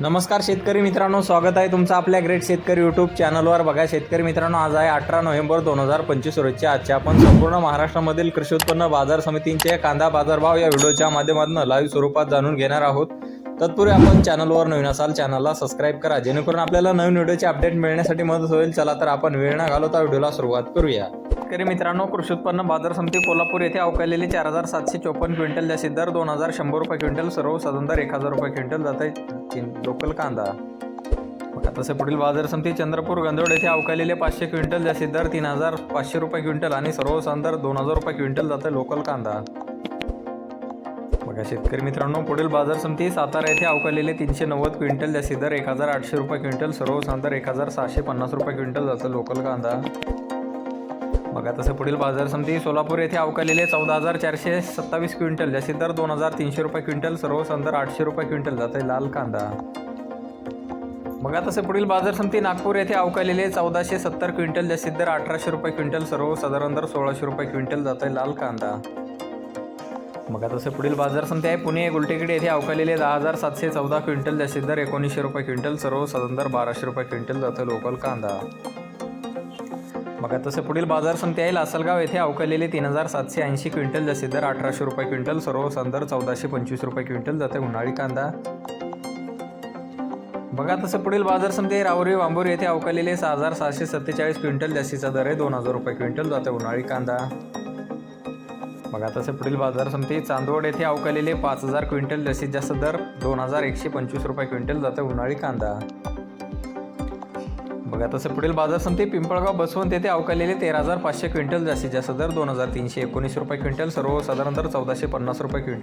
नमस्कार शेतकरी मित्रांनो स्वागत आहे तुमचं आपल्या ग्रेट शेतकरी यूट्यूब चॅनलवर बघा शेतकरी मित्रांनो आज आहे अठरा नोव्हेंबर दोन हजार पंचवीस रोजच्या आजच्या आपण संपूर्ण महाराष्ट्रामधील कृषी उत्पन्न बाजार समितींचे कांदा बाजारभाव या व्हिडिओच्या माध्यमातून लाईव्ह स्वरूपात जाणून घेणार आहोत. तत्पूर्वी आपण चॅनलवर नवीन असाल चॅनलला सबस्क्राईब करा. जेणेकरून आपल्याला नवीन व्हिडिओचे अपडेट मिळण्यासाठी मदत होईल. चला तर आपण वेळ न घालवता व्हिडिओला सुरुवात करूया. शेतकरी मित्रांनो कृषी उत्पन्न बाजार समिती कोल्हापूर येथे अवकालेले चार हजार सातशे चोपन्न क्विंटल जास्तीत दर दोन हजार शंभर रुपये क्विंटल सर्वसाधारण दर एक हजार रुपये क्विंटल जात आहे लोकल कांदा. तसे पुढील बाजार समिती चंद्रपूर गंधोड येथे अवकाळलेले पाचशे क्विंटल जास्तीत दर तीन हजार पाचशे रुपये क्विंटल आणि सर्व दर दोन हजार रुपये क्विंटल जातं लोकल कांदा. बघा शेतकरी मित्रांनो पुढील बाजार समिती सातारा येथे अवकाळलेले तीनशे नव्वद क्विंटल जास्तीत दर एक हजार आठशे रुपये क्विंटल सर्वसाधारण दर एक हजार सहाशे पन्नास रुपये क्विंटल जातं लोकल कांदा. बघा तसं पुढील बाजार समिती सोलापूर येथे अवकालेले चौदा हजार चारशे सत्तावीस क्विंटल जास्तीत दर दोन हजार तीनशे रुपये क्विंटल सर्व संदर आठशे रुपये क्विंटल जाते लाल कांदा. बघा तसे पुढील बाजार समिती नागपूर येथे अवकालेले चौदाशे सत्तर क्विंटल जास्तीत दर अठराशे रुपये क्विंटल सर्वसाधारण दर सोळाशे रुपये क्विंटल जाते लाल कांदा. बघा तसे पुढील बाजार समिती आहे पुणे गुलटेकडे येथे अवकालेले दहा हजार सातशे चौदा क्विंटल जास्तीत दर एकोणीसशे रुपये क्विंटल सर्वसाधारण दर बाराशे रुपये क्विंटल जातं लोकल कांदा. बघा तसे पुढील बाजार समिती आहे लासलगाव येथे अवकलेले तीन हजार सातशे ऐंशी क्विंटल जास्तीत दर अठराशे रुपये क्विंटल सर्व संदर चौदाशे पंचवीस रुपये क्विंटल जाते उन्हाळी कांदा. बघा तसं पुढील बाजार समिती रावरी राहुरी वांबोरी येथे अवकालेले सहा हजार सहाशे सत्तेचाळीस क्विंटल जास्तीचा दर आहे दोन हजार रुपये क्विंटल जाते उन्हाळी कांदा. बघा तसे पुढील बाजार समिती चांदवड येथे अवकलेले पाच हजार क्विंटल जास्तीत जास्त दर दोन हजार एकशे पंचवीस रुपये क्विंटल जाते उन्हाळी कांदा. बघा तसं पुढील बाजार समिती पिंपळगाव बसवंत येथे अवकालेले तेरा हजार पाचशे क्विंटल जास्तीत जास्त दर दोन हजार तीनशे एकोणीस रुपये क्विंटल सर्वसाधारण दर चौदाशे पन्नास रुपये क्विंटल.